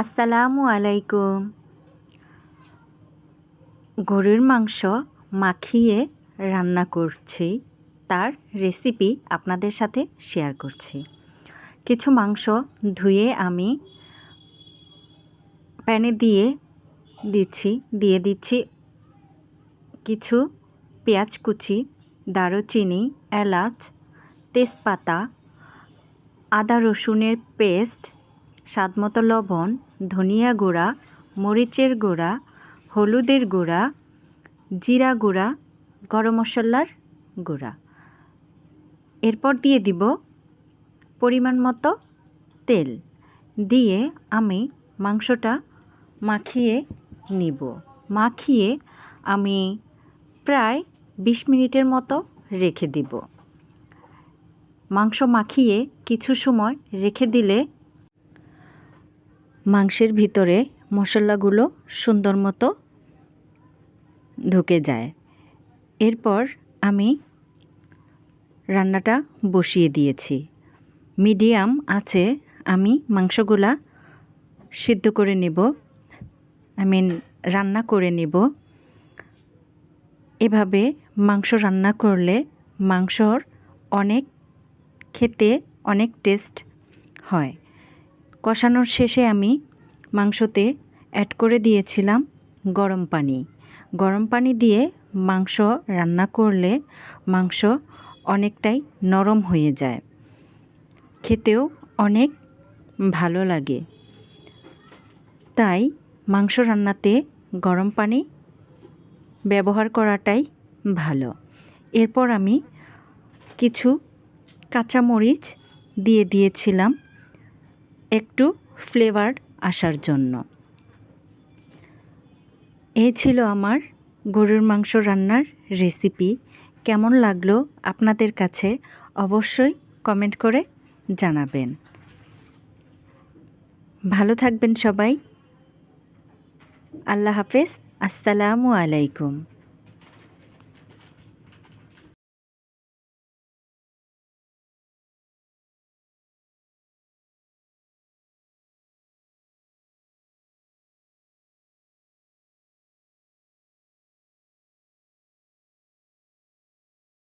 আসসালামু আলাইকুম। গরুর মাংস মাখিয়ে রান্না করছি। তার রেসিপি আপনাদের সাথে শেয়ার করছি। কিছু মাংস ধুয়ে আমি প্যানে দিয়ে দিচ্ছি দিয়ে দিচ্ছি কিছু পেঁয়াজ কুচি, দারুচিনি, এলাচ, তেজপাতা, আদা রসুনের পেস্ট স্বাদমতো লবণ, ধনিয়া গুঁড়া, মরিচের গুঁড়া, হলুদের গুঁড়া, জিরা গুঁড়া, গরম মশলার গুঁড়া। এরপর দিয়ে দিব পরিমাণ মতো তেল। দিয়ে আমি মাংসটা মাখিয়ে নিব। মাখিয়ে আমি প্রায় বিশ মিনিটের মতো রেখে দিব। মাংস মাখিয়ে কিছু সময় রেখে দিলে মাংসের ভিতরে মশলাগুলো সুন্দর মতো ঢুকে যায়। এরপর আমি রান্নাটা বসিয়ে দিয়েছি। মিডিয়াম আছে, আমি মাংসগুলা সিদ্ধ করে নেব। আই মিন রান্না করে নেব। এভাবে মাংস রান্না করলে মাংসর অনেক খেতে অনেক টেস্ট হয়। কষানোর শেষে আমি মাংসতে অ্যাড করে দিয়েছিলাম গরম পানি। গরম পানি দিয়ে মাংস রান্না করলে মাংস অনেকটাই নরম হয়ে যায়। খেতেও অনেক ভালো লাগে। তাই মাংস রান্নাতে গরম পানি ব্যবহার করাটাই ভালো। এরপর আমি কিছু কাঁচামরিচ দিয়ে দিয়েছিলাম একটু ফ্লেভার আসার জন্য। এই ছিল আমার গরুর মাংস রান্নার রেসিপি। কেমন লাগল আপনাদের কাছে অবশ্যই কমেন্ট করে জানাবেন। ভালো থাকবেন সবাই। আল্লাহ হাফেজ। আসসালামু আলাইকুম।